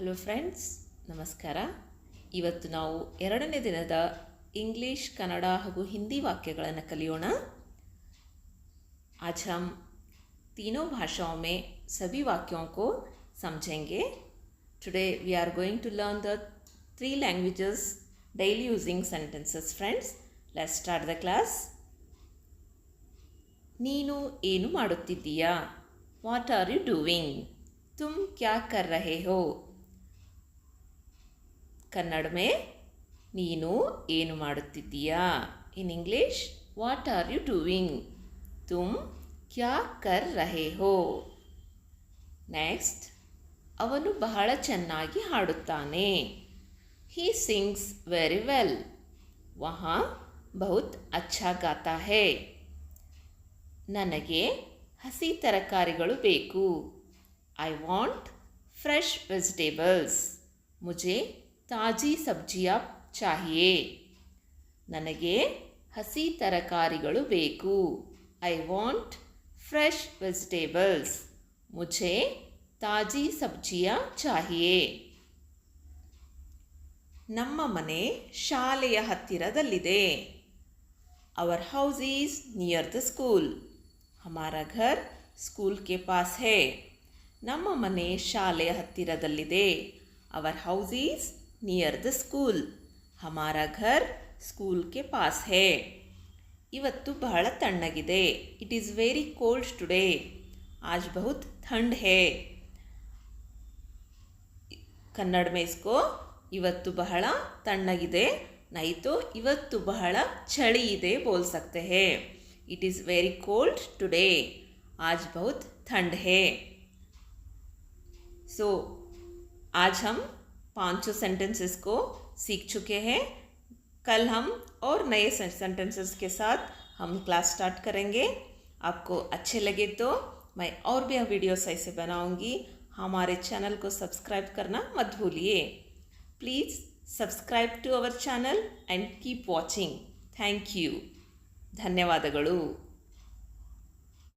Hello friends ನಮಸ್ಕಾರ ಇವತ್ತು ನಾವು ಎರಡನೇ ದಿನದ ಇಂಗ್ಲಿಷ್ ಕನ್ನಡ ಹಾಗೂ ಹಿಂದಿ ವಾಕ್ಯಗಳನ್ನು ಕಲಿಯೋಣ आज हम तीनों भाषाओं में सभी वाक्यों को समझेंगे today we are going to learn the three languages daily using sentences friends let's start the class ನೀನು ಏನು ಮಾಡುತ್ತಿದ್ದೀಯಾ ವಾಟ್ ಆರ್ ಯು ಡೂಯಿಂಗ್ ತುಮ್ ಕ್ಯಾ ಕರ್ ರಹೆ ಹೋ ಕನ್ನಡಮೆ, ನೀನು ಏನು ಮಾಡುತ್ತಿದ್ದೀಯಾ? In English what are you doing ತುಮ್ ಕ್ಯಾ ಕರ್ ರಹೆ ಹೋ? ನೆಕ್ಸ್ಟ್ ಅವನು ಬಹಳ ಚೆನ್ನಾಗಿ ಹಾಡುತ್ತಾನೆ. ಹೀ ಸಿಂಗ್ಸ್ ವೆರಿ ವೆಲ್ ವಹಾ ಬಹುತ್ ಅಚ್ಚಾ ಗಾತಾ ಹೇ. ನನಗೆ ಹಸಿ ತರಕಾರಿಗಳು ಬೇಕು. ಐ ವಾಂಟ್ ಫ್ರೆಶ್ ವೆಜಿಟೇಬಲ್ಸ್ ಮುಜೆ ತಾಜಿ ಸಬ್ಜಿಯ ಚಾಹಿಯೇ. ನನಗೆ ಹಸಿ ತರಕಾರಿಗಳು ಬೇಕು. I want fresh vegetables. ಮುಚೆ ತಾಜಿ ಸಬ್ಜಿಯ ಚಾಹಿಯೇ. ನಮ್ಮ ಮನೆ ಶಾಲೆಯ ಹತ್ತಿರದಲ್ಲಿದೆ. Our house is near the school. ಹಮಾರ ಘರ್ ಸ್ಕೂಲ್ ಕೆ ಪಾಸ್. ಹೇ ನಮ್ಮ ಮನೆ ಶಾಲೆಯ ಹತ್ತಿರದಲ್ಲಿದೆ. Our house is near the school ಹಮಾರ ಘರ್ ಸ್ಕೂಲ್ ಕೆ ಪಾಸ್ ಹೇ ಇವತ್ತು ಬಹಳ ತಣ್ಣಗಿದೆ it is very cold today ಆಜ್ ಬಹುತ್ ठंड है ಕನ್ನಡ में इसको ಇವತ್ತು ಬಹಳ ತಣ್ಣಗಿದೆ ನೈತು ಇವತ್ತು ಬಹಳ ಚಳಿ ಇದೆ बोल सकते हैं it is very cold today आज बहुत ठंड है सो आज हम पांचों सेंटेंसेस को सीख चुके हैं कल हम और नए सेंटेंसेस के साथ हम क्लास स्टार्ट करेंगे आपको अच्छे लगे तो मैं और भी वीडियोस ऐसे बनाऊंगी हमारे चैनल को सब्सक्राइब करना मत भूलिए please subscribe to our channel and keep watching thank you ಧನ್ಯವಾದಗಳು